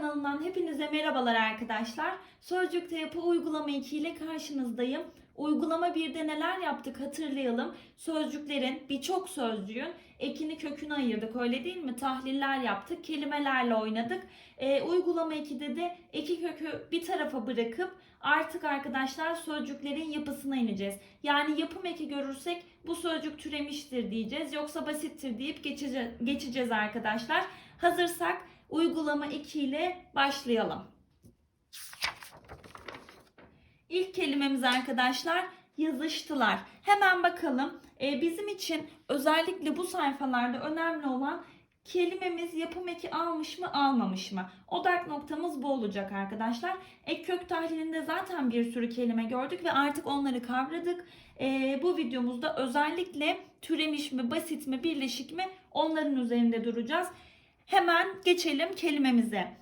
kanalından hepinize merhabalar arkadaşlar. Sözcükte yapı uygulama 2 ile karşınızdayım. Uygulama 1'de neler yaptık hatırlayalım. Sözcüklerin birçok sözcüğün ekini kökünü ayırdık öyle değil mi? Tahliller yaptık, kelimelerle oynadık. Ee, uygulama 2'de de eki kökü bir tarafa bırakıp artık arkadaşlar sözcüklerin yapısına ineceğiz. Yani yapım eki görürsek bu sözcük türemiştir diyeceğiz. Yoksa basittir deyip geçeceğiz, geçeceğiz arkadaşlar. Hazırsak uygulama 2 ile başlayalım. İlk kelimemiz arkadaşlar yazıştılar. Hemen bakalım. Ee, bizim için özellikle bu sayfalarda önemli olan kelimemiz yapım eki almış mı almamış mı? Odak noktamız bu olacak arkadaşlar. Ek kök tahlilinde zaten bir sürü kelime gördük ve artık onları kavradık. Ee, bu videomuzda özellikle türemiş mi, basit mi, birleşik mi onların üzerinde duracağız. Hemen geçelim kelimemize.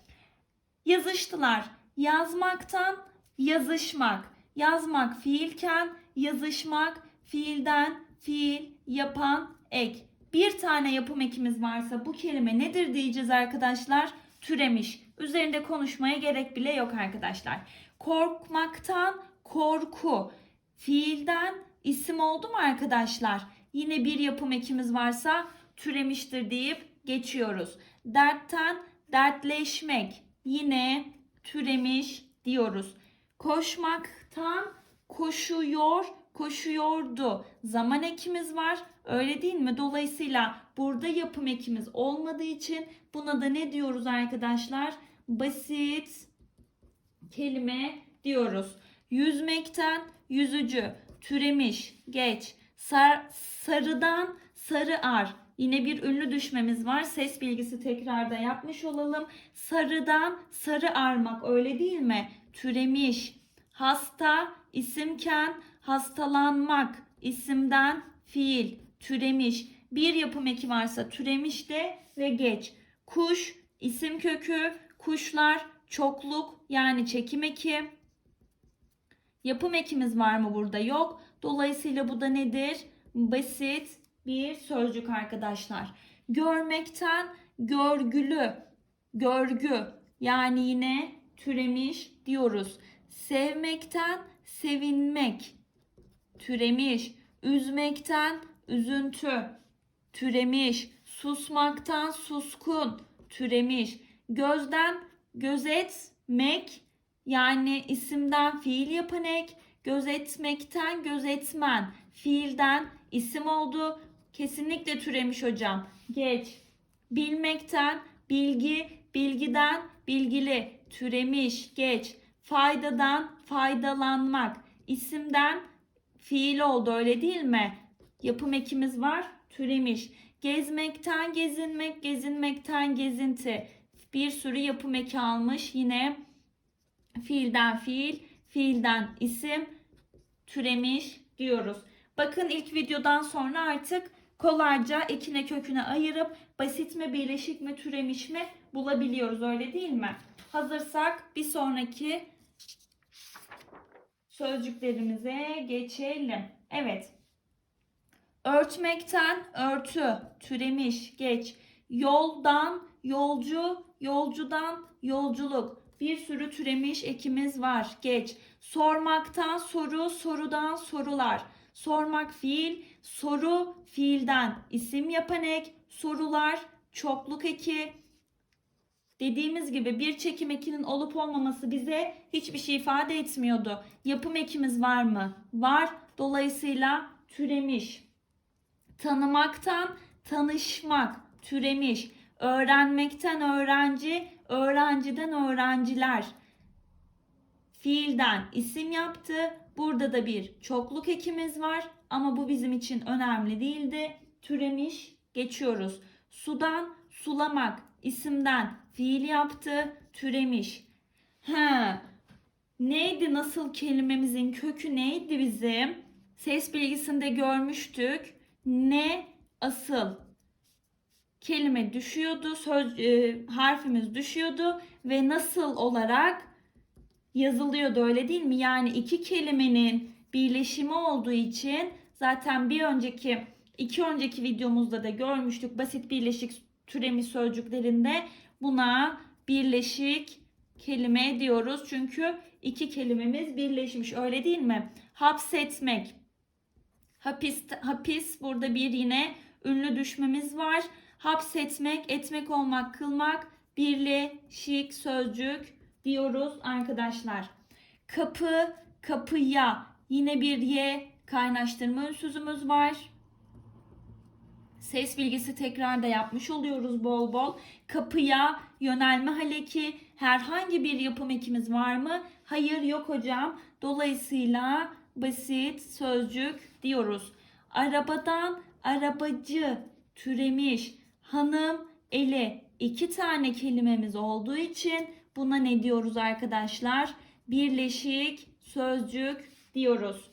Yazıştılar. Yazmaktan yazışmak. Yazmak fiilken yazışmak fiilden fiil yapan ek. Bir tane yapım ekimiz varsa bu kelime nedir diyeceğiz arkadaşlar? Türemiş. Üzerinde konuşmaya gerek bile yok arkadaşlar. Korkmaktan korku. Fiilden isim oldu mu arkadaşlar? Yine bir yapım ekimiz varsa türemiştir deyip geçiyoruz. Dertten dertleşmek. Yine türemiş diyoruz. Koşmaktan koşuyor, koşuyordu. Zaman ekimiz var. Öyle değil mi? Dolayısıyla burada yapım ekimiz olmadığı için buna da ne diyoruz arkadaşlar? Basit kelime diyoruz. Yüzmekten yüzücü, türemiş, geç. Sar, sarıdan sarı ar. Yine bir ünlü düşmemiz var. Ses bilgisi tekrarda yapmış olalım. Sarıdan sarı armak öyle değil mi? Türemiş. Hasta isimken hastalanmak isimden fiil türemiş. Bir yapım eki varsa türemiş de ve geç. Kuş isim kökü, kuşlar çokluk yani çekim eki. Yapım ekimiz var mı burada? Yok. Dolayısıyla bu da nedir? Basit bir sözcük arkadaşlar. Görmekten görgülü, görgü yani yine türemiş diyoruz. Sevmekten sevinmek, türemiş. Üzmekten üzüntü, türemiş. Susmaktan suskun, türemiş. Gözden gözetmek yani isimden fiil yapan ek, gözetmekten gözetmen, fiilden isim oldu. Kesinlikle türemiş hocam. Geç. Bilmekten bilgi, bilgiden bilgili, türemiş, geç. Faydadan faydalanmak, isimden fiil oldu öyle değil mi? Yapım ekimiz var, türemiş. Gezmekten gezinmek, gezinmekten gezinti. Bir sürü yapım eki almış. Yine fiilden fiil, fiilden isim, türemiş diyoruz. Bakın ilk videodan sonra artık kolayca ekine köküne ayırıp basit mi, birleşik mi, türemiş mi bulabiliyoruz öyle değil mi? Hazırsak bir sonraki sözcüklerimize geçelim. Evet. Örtmekten örtü, türemiş, geç. Yoldan yolcu, yolcudan yolculuk. Bir sürü türemiş ekimiz var. Geç. Sormaktan soru, sorudan sorular. Sormak fiil, soru fiilden isim yapan ek, sorular çokluk eki. Dediğimiz gibi bir çekim ekinin olup olmaması bize hiçbir şey ifade etmiyordu. Yapım ekimiz var mı? Var. Dolayısıyla türemiş. Tanımaktan tanışmak, türemiş. Öğrenmekten öğrenci, öğrenciden öğrenciler. Fiilden isim yaptı. Burada da bir çokluk ekimiz var ama bu bizim için önemli değildi. Türemiş geçiyoruz. Sudan sulamak isimden fiil yaptı. Türemiş. He. Neydi nasıl kelimemizin kökü neydi bizim? Ses bilgisinde görmüştük. Ne asıl kelime düşüyordu, söz e, harfimiz düşüyordu ve nasıl olarak yazılıyordu öyle değil mi? Yani iki kelimenin birleşimi olduğu için zaten bir önceki iki önceki videomuzda da görmüştük basit birleşik türemiş sözcüklerinde buna birleşik kelime diyoruz. Çünkü iki kelimemiz birleşmiş öyle değil mi? Hapsetmek. Hapis, hapis burada bir yine ünlü düşmemiz var. Hapsetmek, etmek olmak, kılmak, birleşik sözcük diyoruz arkadaşlar. Kapı, kapıya yine bir y kaynaştırma ünsüzümüz var. Ses bilgisi tekrar da yapmış oluyoruz bol bol. Kapıya yönelme haleki herhangi bir yapım ekimiz var mı? Hayır yok hocam. Dolayısıyla basit sözcük diyoruz. Arabadan arabacı türemiş hanım eli iki tane kelimemiz olduğu için buna ne diyoruz arkadaşlar? Birleşik sözcük diyoruz.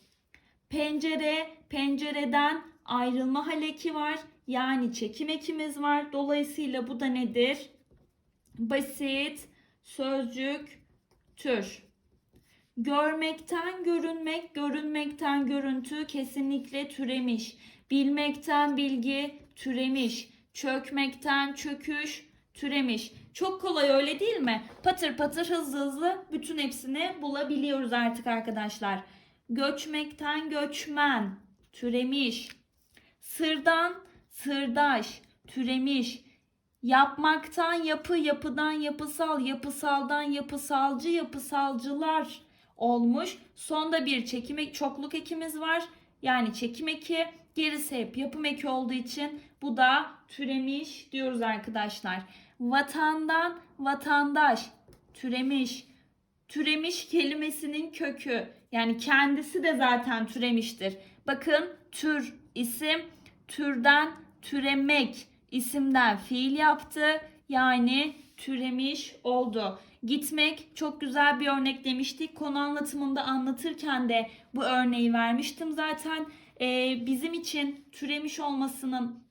Pencere, pencereden ayrılma haleki var. Yani çekim ekimiz var. Dolayısıyla bu da nedir? Basit sözcük tür. Görmekten görünmek, görünmekten görüntü kesinlikle türemiş. Bilmekten bilgi türemiş. Çökmekten çöküş türemiş. Çok kolay öyle değil mi? Patır patır hızlı hızlı bütün hepsini bulabiliyoruz artık arkadaşlar. Göçmekten göçmen türemiş. Sırdan sırdaş türemiş. Yapmaktan yapı, yapıdan yapısal, yapısaldan yapısalcı, yapısalcılar olmuş. Sonda bir çekim ek- çokluk ekimiz var. Yani çekim eki, gerisi hep yapım eki olduğu için bu da türemiş diyoruz arkadaşlar. Vatandan vatandaş türemiş. Türemiş kelimesinin kökü yani kendisi de zaten türemiştir. Bakın tür isim türden türemek isimden fiil yaptı. Yani türemiş oldu. Gitmek çok güzel bir örnek demiştik. Konu anlatımında anlatırken de bu örneği vermiştim zaten. Ee, bizim için türemiş olmasının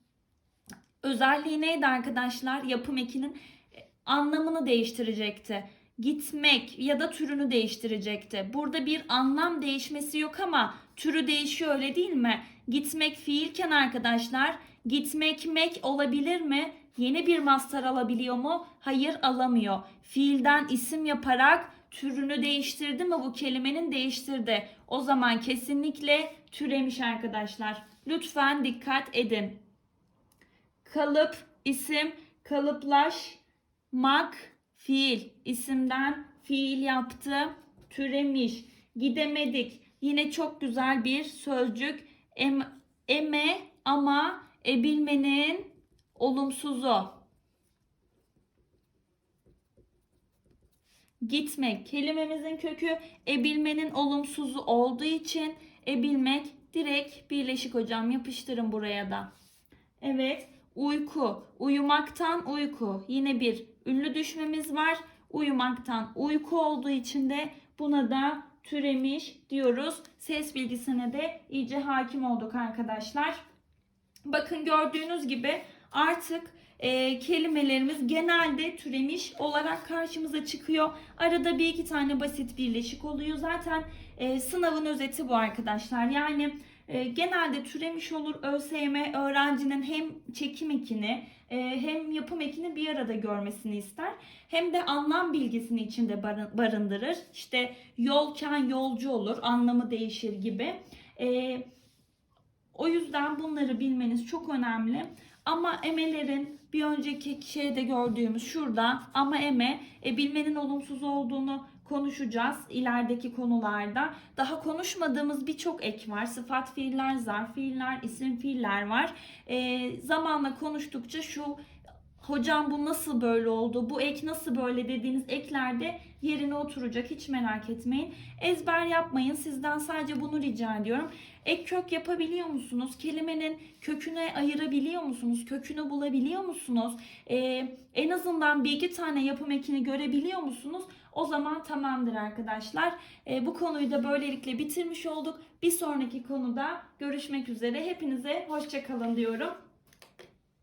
özelliği neydi arkadaşlar? Yapım ekinin e, anlamını değiştirecekti. Gitmek ya da türünü değiştirecekti. Burada bir anlam değişmesi yok ama türü değişiyor öyle değil mi? Gitmek fiilken arkadaşlar gitmek mek olabilir mi? Yeni bir mastar alabiliyor mu? Hayır alamıyor. Fiilden isim yaparak türünü değiştirdi mi bu kelimenin değiştirdi. O zaman kesinlikle türemiş arkadaşlar. Lütfen dikkat edin. Kalıp isim kalıplaşmak fiil. İsimden fiil yaptı türemiş. Gidemedik. Yine çok güzel bir sözcük. Em, eme ama ebilmenin olumsuzu. Gitmek kelimemizin kökü ebilmenin olumsuzu olduğu için ebilmek. Direkt birleşik hocam yapıştırın buraya da. Evet uyku uyumaktan uyku yine bir ünlü düşmemiz var. Uyumaktan uyku olduğu için de buna da türemiş diyoruz. Ses bilgisine de iyice hakim olduk arkadaşlar. Bakın gördüğünüz gibi artık e, kelimelerimiz genelde türemiş olarak karşımıza çıkıyor. Arada bir iki tane basit birleşik oluyor. Zaten e, sınavın özeti bu arkadaşlar. Yani genelde türemiş olur ÖSYM öğrencinin hem çekim ekini e, hem yapım ekini bir arada görmesini ister. Hem de anlam bilgisini içinde barın- barındırır. İşte yolken yolcu olur, anlamı değişir gibi. E, o yüzden bunları bilmeniz çok önemli. Ama emelerin bir önceki şeyde gördüğümüz şurada ama eme e, bilmenin olumsuz olduğunu konuşacağız ilerideki konularda. Daha konuşmadığımız birçok ek var. Sıfat fiiller, zarf fiiller, isim fiiller var. E, zamanla konuştukça şu hocam bu nasıl böyle oldu, bu ek nasıl böyle dediğiniz eklerde yerine oturacak hiç merak etmeyin. Ezber yapmayın sizden sadece bunu rica ediyorum. Ek kök yapabiliyor musunuz? Kelimenin köküne ayırabiliyor musunuz? Kökünü bulabiliyor musunuz? Ee, en azından bir iki tane yapım ekini görebiliyor musunuz? O zaman tamamdır arkadaşlar. Ee, bu konuyu da böylelikle bitirmiş olduk. Bir sonraki konuda görüşmek üzere. Hepinize hoşçakalın diyorum.